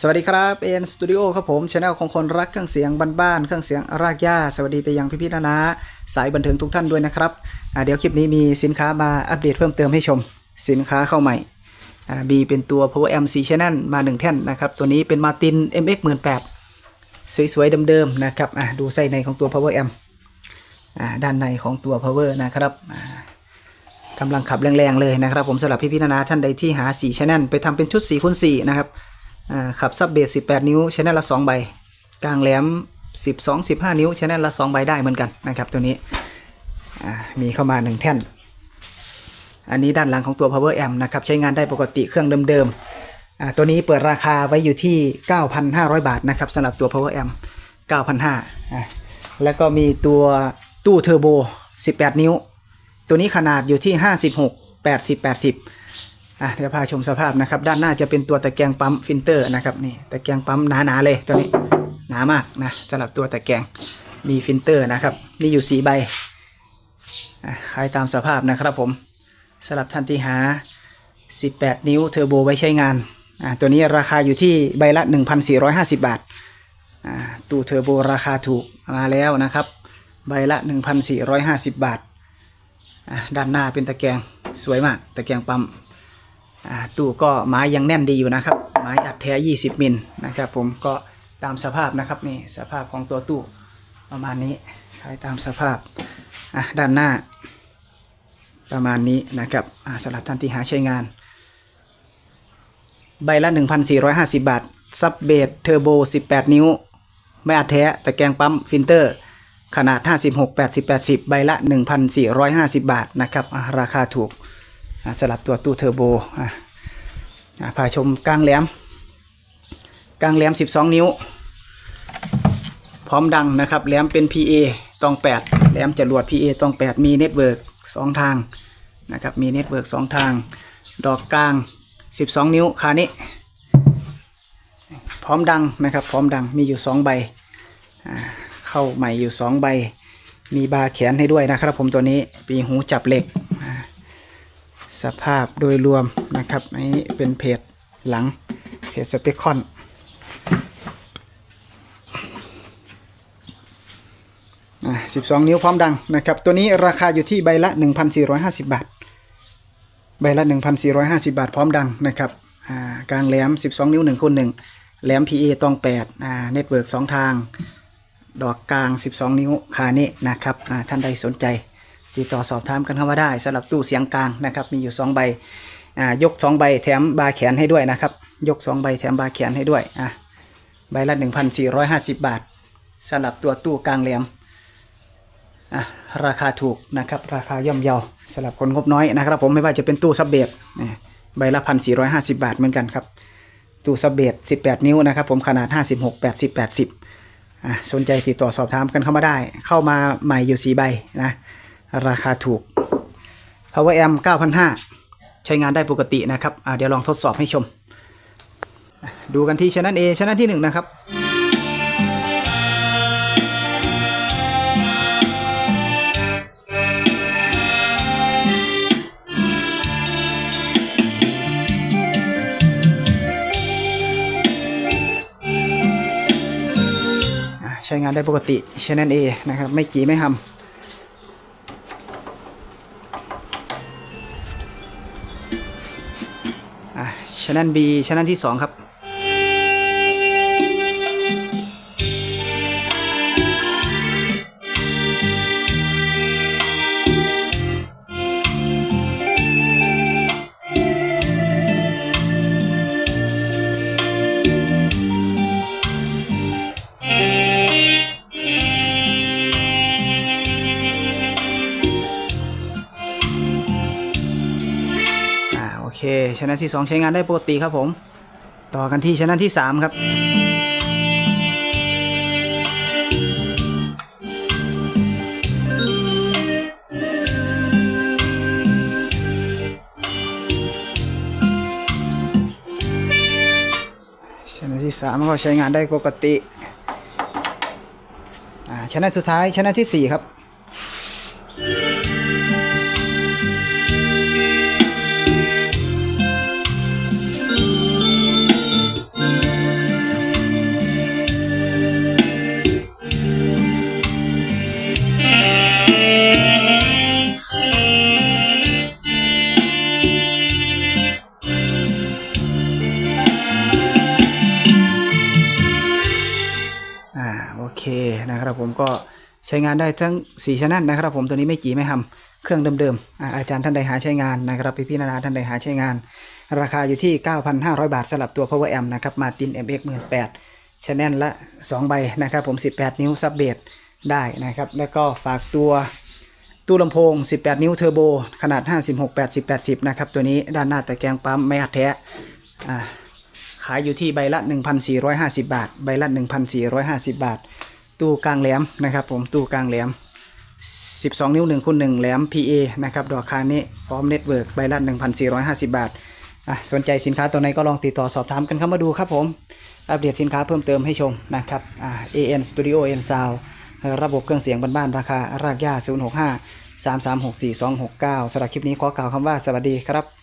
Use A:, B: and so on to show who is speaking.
A: สวัสดีครับเอ็นสตูดิโอครับผมช anel ของคนรักเครื่องเสียงบ้านๆเครื่องเสียงรากหญ้า สวัสดีไปยังพี่ๆนานาสายบันเทิงทุกท่านด้วยนะครับเดี๋ยวคลิปนี้มีสินค้ามาอัปเดตเพิ่มเติมให้ชม สินค้าเข้าใหม่อ่า B เป็นตัว Power Amp 4 Channel มา 1 แท่นนะครับ ตัวนี้เป็น Martin MX 18สวยๆเดิมๆนะครับดูไส้ในของตัว Power Amp ด้านในของตัว Power นะครับกำลังขับแรงๆเลยนะครับ ผมสำหรับพี่ๆนานาท่านใดที่หา4 Channel ไปทำเป็นชุด4คูณ4นะครับ อ่าขับซับเบส18 นิ้วชแนลละ 2 ใบ กลางแหลม 12 15 นิ้วชแนลละ 2 ใบได้เหมือนกันนะครับตัวนี้มีเข้ามา 1 แท่น อันนี้ด้านหลังของตัว power amp นะครับใช้งานได้ปกติเครื่องเดิมๆตัวนี้เปิดราคาไว้อยู่ที่ 9,500 บาทนะครับสำหรับตัว power amp 9,500แล้วก็มีตัวตู้เทอร์โบ 18 นิ้ว ตัวนี้ขนาดอยู่ที่ 56 80 80 อะเดี๋ยวพาชมสภาพนะครับ ด้านหน้าจะเป็นตัวตะแกรงปั๊มฟิลเตอร์นะครับนี่ตะแกรงปั๊มหนาๆเลยตัวนี้หนามากนะสำหรับตัวตะแกรงมีฟิลเตอร์นะครับมีอยู่สีใบอะขายตามสภาพนะครับผมสำหรับท่านที่หา 18 นิ้วเทอร์โบไว้ใช้งานอะตัวนี้ราคาอยู่ที่ใบละ 1,450 บาทอะตู้เทอร์โบราคาถูกมาแล้วนะครับ ใบละ 1,450 บาทอะด้านหน้าเป็นตะแกรงสวยมาก ตะแกรงปั๊ม ตู้ก็ไม้ยังแน่นดีอยู่นะครับ ไม้อัดแท้ 20 มิลนะครับผมก็ตามสภาพนะครับนี่สภาพของตัวตู้ประมาณนี้ขายตามสภาพอะด้านหน้า ประมาณนี้นะครับสำหรับท่านที่หาใช้งาน ใบละ 1,450 บาท ซับเบสเทอร์โบ 18 นิ้ว ไม่อัดแท้ตะแกงปั๊มฟิลเตอร์ ขนาด 56 80 80 ใบละ 1,450 บาทนะครับราคาถูก สลับตัวตู้เทอร์โบพาชมกลางแหลมกลางแหลม 12 นิ้ว พร้อมดังนะครับแหลมเป็น PA ตอง 8แหลมจรวด PA ตอง 8 มีเน็ตเวิร์ก2ทางนะครับมีเน็ตเวิร์ก2ทาง ดอกกลาง 12 นิ้วคานี้พร้อมดังนะครับพร้อมดังมีอยู่ 2 ใบเข้าใหม่อยู่ 2 ใบ มีบาร์แขนให้ด้วยนะครับผมตัวนี้ปีหูจับเหล็ก สภาพโดยรวมนะครับอันนี้เป็นเพจหลังเพจสเปคคอนอะ12นิ้วพร้อมดังนะครับ ตัวนี้ราคาอยู่ที่ใบละ 1,450 บาท ใบละ 1,450 บาทพร้อมดังนะครับอ่ากลางแหลม 12 นิ้ว1คูณ1แหลม PA ตอง8อ่าเน็ตเวิร์ก2ทาง ดอกกลาง 12 นิ้วคานี้นะครับอ่าท่านใดสนใจ ติดต่อสอบถามกันเข้ามาได้สำหรับตู้เสียงกลางนะครับ มีอยู่ 2 ใบอ่ายก 2 ใบแถมบาแขนให้ด้วยนะครับ ยก 2 ใบแถมบาแขนให้ด้วยอะใบละ 1,450 บาทสำหรับตัวตู้กลางแหลมอะราคาถูกนะครับ ราคาย่อมเยาสำหรับคนงบน้อยนะครับผมไม่ว่าจะเป็นตู้ซับเบสนี่ใบละ 1,450 บาทเหมือนกันครับ ตู้ซับเบส18 นิ้วนะครับผมขนาด 56 80 80อะสนใจติดต่อสอบถามกันเข้ามาได้ เข้ามาใหม่อยู่สีใบนะ ราคาถูก Power Amp 9,500 ใช้งานได้ปกตินะครับเดี๋ยวลองทดสอบให้ชม ดูกันที่ช anel A ช anel ที่ 1 นะครับใช้งานได้ปกติช anel A นะครับ ไม่กี่ไม่หำ ชแนล B ชแนลที่ 2 ครับ ช anel ที่ 2 ใช้งานได้ปกติครับผม ต่อกันที่ช anel ที่ 3 ครับช anel ที่ 3 ก็ใช้งานได้ปกติ อ่าช anel สุดท้ายช anel ที่ 4 ครับ นะครับผมก็ใช้งานได้ทั้ง4ชแนนะครับ ผมตัวนี้ไม่จีไม่หำเครื่องเดิมๆอาจารย์ท่านใดหาใช้งานนะครับพี่พี่ๆนานาท่านใดหาใช้งาน ราคาอยู่ที่ 9,500 บาทสำหรับตัว Power Amp นะครับมาติน MX 18ชแนลละ 2 ใบนะครับผม 18 นิ้วซับเบสได้นะครับแล้วก็ฝากตัวตู้ลำโพง 18 นิ้วเทอร์โบ ขนาด 56 80 80 นะครับ ตัวนี้ด้านหน้าตะแกรงปั๊มไม่อัดแท้ขายอยู่ที่ใบละ 1,450 บาท ใบละ 1,450 บาท ตู้กลางแหลมนะครับผมตู้กลางแหลม 12 นิ้ว1คูณ1แหลม PA นะครับดอกคานี้พร้อมเน็ตเวิร์กใบละ1,450 บาทอะสนใจสินค้าตัวไหนก็ลองติดต่อสอบถามกันเข้ามาดูครับผม อัปเดตสินค้าเพิ่มเติมให้ชมนะครับอ่า AN Studio N Sound ระบบเครื่องเสียงบ้านๆราคารากหญ้า065 3364269สำหรับคลิปนี้ขอกล่าวคำว่าสวัสดีครับ